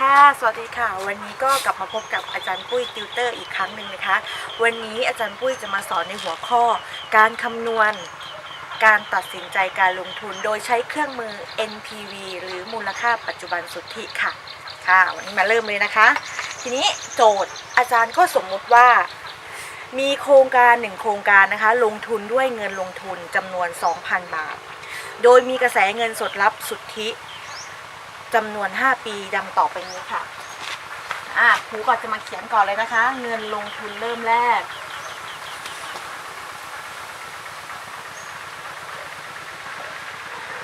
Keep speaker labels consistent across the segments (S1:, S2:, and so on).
S1: ค่ะ สวัสดีค่ะ วันนี้ก็กลับมาพบกับอาจารย์ปุ้ยติวเตอร์อีกครั้งหนึ่งนะคะ วันนี้อาจารย์ปุ้ยจะมาสอนในหัวข้อ การคำนวณ การตัดสินใจการลงทุนโดยใช้เครื่องมือ NPV หรือมูลค่าปัจจุบันสุทธิค่ะ ค่ะ วันนี้มาเริ่มเลยนะคะ ทีนี้โจทย์อาจารย์ก็สมมุติว่า มีโครงการหนึ่งโครงการนะคะ ลงทุนด้วยเงินลงทุนจำนวน 2,000 บาท โดยมีกระแสเงินสดรับสุทธิ จำนวน 5 ปีดังต่อไปนี้ค่ะอะครูก่อนจะมาเขียนก่อนเลยนะคะ เงินลงทุนเริ่มแรก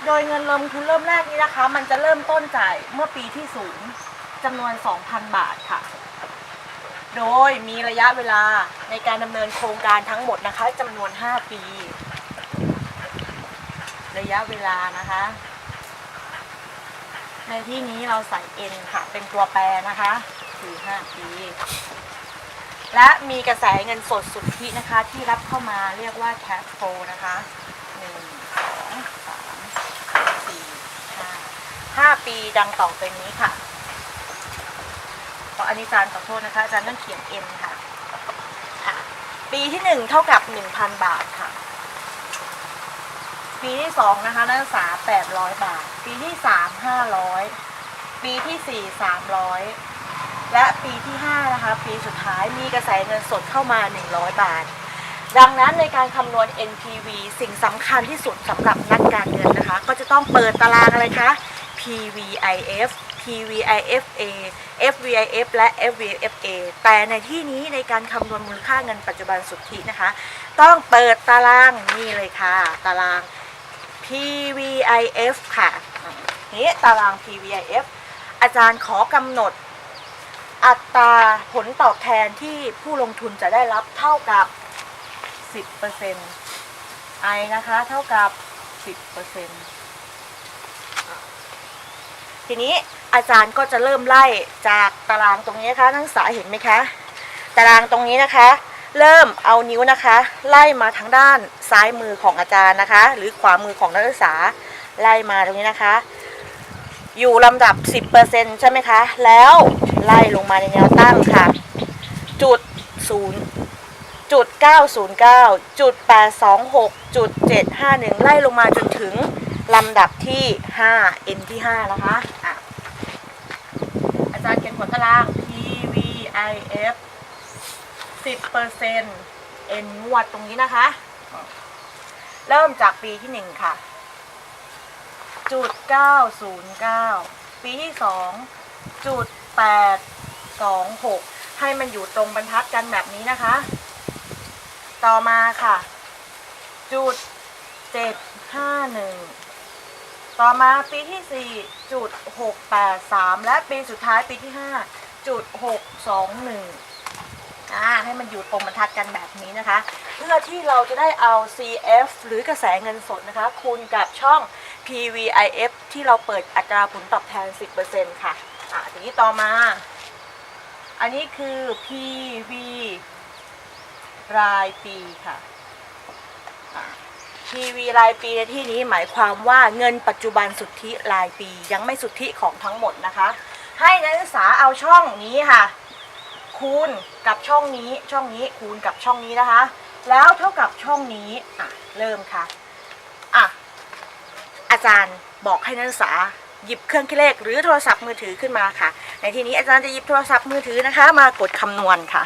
S1: โดยเงินลงทุนเริ่มแรกนี้นะคะ มันจะเริ่มต้นจ่ายเมื่อปีที่ศูนย์จำนวน 2,000 บาทค่ะ โดยมีระยะเวลาในการดำเนินโครงการทั้งหมดนะคะจำนวน 5 ปี ระยะเวลานะคะ ในที่นี้เราใส่ n ค่ะ เป็นตัวแปรนะคะคือ5ปีและมีกระแสเงินสดสุทธินะคะ ที่รับเข้ามาเรียกว่า cash flow นะคะ1 2 3 4 5 5ปีดังต่อไปนี้ค่ะขออันนี้อาจารย์ขอโทษนะคะอาจารย์ต้องเขียน n ค่ะอะ ปีที่1เท่ากับ1,000บาทค่ะ ปีที่สองนะคะนักศึกษาแปดร้อยบาท ปีที่สามห้าร้อย ปีที่สี่สามร้อยและปีที่ห้านะคะปีสุดท้ายมีกระแสเงินสดเข้ามาหนึ่งร้อยบาท ดังนั้นในการคำนวณ NPV สิ่งสำคัญที่สุดสำหรับนักการเงินนะคะ ก็จะต้องเปิดตารางอะไรคะ PVIF PVIFA FVIF และ FVFA แต่ในที่นี้ในการคำนวณมูลค่าเงินปัจจุบันสุทธินะคะ ต้องเปิดตารางนี่เลยค่ะ ตาราง PVIF ค่ะ นี่ตาราง PVIF อาจารย์ขอกำหนด อัตราผลตอบแทนที่ผู้ลงทุนจะได้รับเท่ากับ 10% I นะคะ เท่ากับ 10%ทีนี้อาจารย์ก็จะเริ่มไล่จากตารางตรงนี้นะคะนักศึกษาเห็นไหมคะ ตารางตรงนี้นะคะ เริ่มเอานิ้วนะคะ ไล่มาทางด้านซ้ายมือของอาจารย์นะคะ หรือขวามือของนักศึกษาไล่มาตรงนี้นะคะ อยู่ลำดับ 10%ใช่ไหมคะ แล้วไล่ลงมาในแนวตั้งค่ะ จุด0จุด909จุด826จุด751 ไล่ลงมาจนถึงลำดับที่ 5 n ที่ 5 นะคะอะอาจารย์เขียนผลตาราง PVIF 10เปอร์เซ็นต์ n งวดตรงนี้นะคะ เริ่มจากปีที่หนึ่งค่ะ จุดเก้าศูนย์เก้าปีที่สองจุดแปดสองหกให้มันอยู่ตรงบรรทัดกันแบบนี้นะคะ ต่อมาค่ะ จุดเจ็ดห้าหนึ่งต่อมาปีที่สี่จุดหกแปดสามและปีสุดท้ายปีที่ห้าจุดหกสองหนึ่งอ่าให้มันอยู่ตรงบรรทัดกันแบบนี้นะคะ เพื่อที่เราจะได้เอา CF หรือกระแสเงินสดนะคะ คูณกับช่อง PVIF ที่เราเปิดอัตราผลตอบแทน 10%ค่ะ อ่าทีนี้ต่อมา อันนี้คือ PV รายปีค่ะ PV รายปีในที่นี้หมายความว่าเงินปัจจุบันสุทธิรายปียังไม่สุทธิของทั้งหมดนะคะ ให้นักศึกษาเอาช่องนี้ค่ะ คูณกับช่องนี้ช่องนี้คูณกับช่องนี้นะคะ แล้วเท่ากับช่องนี้อะเริ่มค่ะ อาจารย์บอกให้นักศึกษาหยิบเครื่องคิดเลขหรือโทรศัพท์มือถือขึ้นมาค่ะ ในที่นี้อาจารย์จะหยิบโทรศัพท์มือถือนะคะ มากดคำนวณค่ะ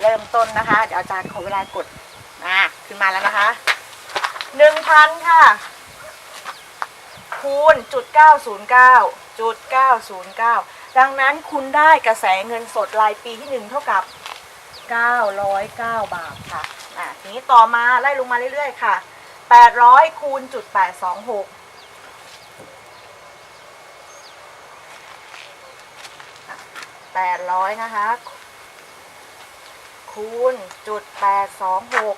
S1: เริ่มต้นนะคะเดี๋ยวอาจารย์ขอเวลากดอะขึ้นมาแล้วนะคะหนึ่งพันค่ะ คูณจุดเก้าศูนย์เก้าจุดเก้าศูนย์เก้าดังนั้นคุณได้กระแสเงินสดรายปีที่หนึ่งเท่ากับ909บาทค่ะอะทีนี้ต่อมาไล่ลงมาเรื่อยๆค่ะ แปดร้อยคูณจุดแปดสองหกแปดร้อยนะคะ คูณจุดแปดสองหก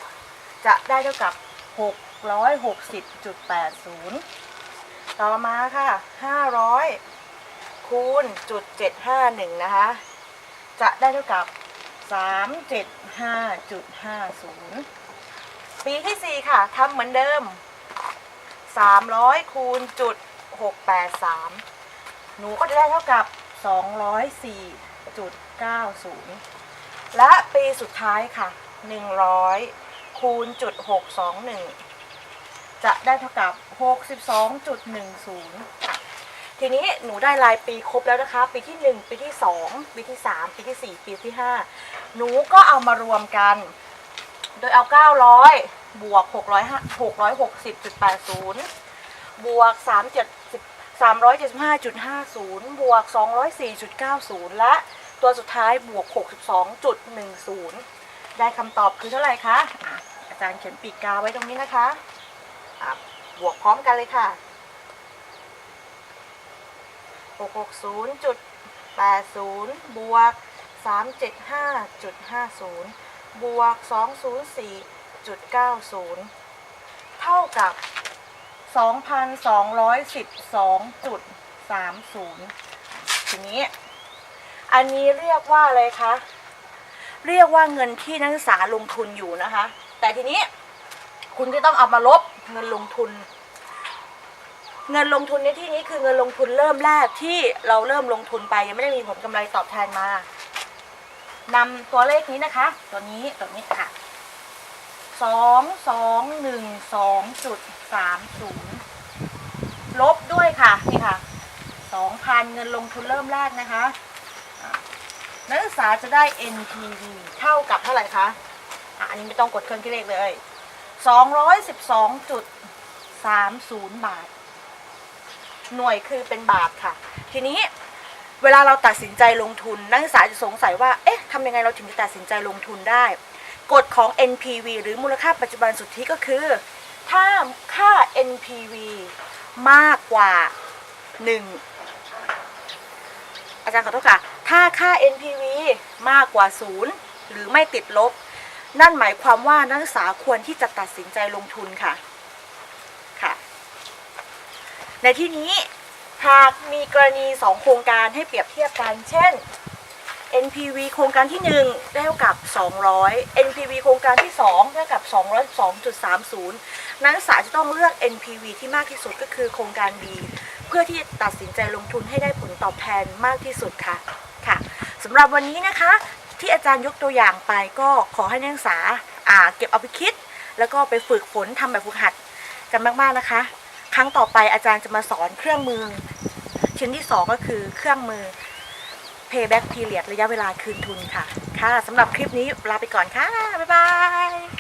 S1: จะได้เท่ากับหกร้อยหกสิบจุดแปดศูนย์ต่อมาค่ะห้าร้อยคูณจุดเจ็ดห้าหนึ่งนะคะ จะได้เท่ากับสามเจ็ดห้าจุดห้าศูนย์ ปีที่ 4 ค่ะทำเหมือนเดิม 300คูณจุด683 หนูก็จะได้เท่ากับ 204.90 และปีสุดท้ายค่ะ 100คูณจุด621 จะได้เท่ากับ 62.10ค่ะทีนี้หนูได้รายปีครบแล้วนะคะ ปีที่ 1 ปีที่ 2 ปีที่ 3 ปีที่ 4 ปีที่ 5 หนูก็เอามารวมกัน โดยเอา 900 บวก 600 660.80 บวก 370 375.50 บวก 204.90 และตัวสุดท้ายบวก 62.10 ได้คำตอบคือเท่าไหร่คะ อาจารย์เขียนปีกกาไว้ตรงนี้นะคะะบวกพร้อมกันเลยค่ะ 660.80 บวก 375.50 บวก 204.90 เท่ากับ 2,212.30 ทีนี้ อันนี้เรียกว่าอะไรคะ เรียกว่าเงินที่นักศึกษาลงทุนอยู่นะคะ แต่ทีนี้คุณก็ต้องเอามาลบเงินลงทุน เงินลงทุนในที่นี้คือเงินลงทุนเริ่มแรกที่เราเริ่มลงทุนไปยังไม่ได้มีผลกำไรตอบแทนมา นำตัวเลขนี้นะคะ ตัวนี้ตัวนี้ค่ะสองสองหนึ่งสองจุดสามศูนย์ลบด้วยค่ะนี่ค่ะสองพันเงินลงทุนเริ่มแรกนะคะนักศึกษาจะได้ NPV เท่ากับเท่าไหร่คะอันนี้ไม่ต้องกดเครื่องคิดเลขเลยสองร้อยสิบสองจุดสามศูนย์บาท หน่วยคือเป็นบาทค่ะ ทีนี้ เวลาเราตัดสินใจลงทุน นักศึกษาจะสงสัยว่า เอ๊ะทำยังไงเราถึงจะตัดสินใจลงทุนได้ กฎของ NPV หรือมูลค่าปัจจุบันสุทธิก็คือ ถ้าค่า NPV มากกว่า 1 อาจารย์ขอโทษค่ะ ถ้าค่า NPV มากกว่า 0 หรือไม่ติดลบ นั่นหมายความว่านักศึกษาควรที่จะตัดสินใจลงทุนค่ะ ค่ะ ในที่นี้ หากมีกรณี 2 โครงการให้เปรียบเทียบกัน เช่น NPV โครงการที่ 1 ได้เท่ากับ 200 NPV โครงการที่ 2 ได้เท่ากับ202.30 นักศึกษาจะต้องเลือก NPV ที่มากที่สุดก็คือโครงการ B เพื่อที่จะตัดสินใจลงทุนให้ได้ผลตอบแทนมากที่สุดค่ะค่ะสำหรับวันนี้นะคะ ที่อาจารย์ยกตัวอย่างไปก็ขอให้นักศึกษาอ่าเก็บเอาไปคิด แล้วก็ไปฝึกฝนทำแบบฝึกหัดกันมากๆนะคะ ครั้งต่อไปอาจารย์จะมาสอนเครื่องมือ ชิ้นที่ 2 ก็คือเครื่องมือ payback period ระยะเวลาคืนทุนค่ะ ค่ะสำหรับคลิปนี้ลาไปก่อนค่ะ บ๊ายบาย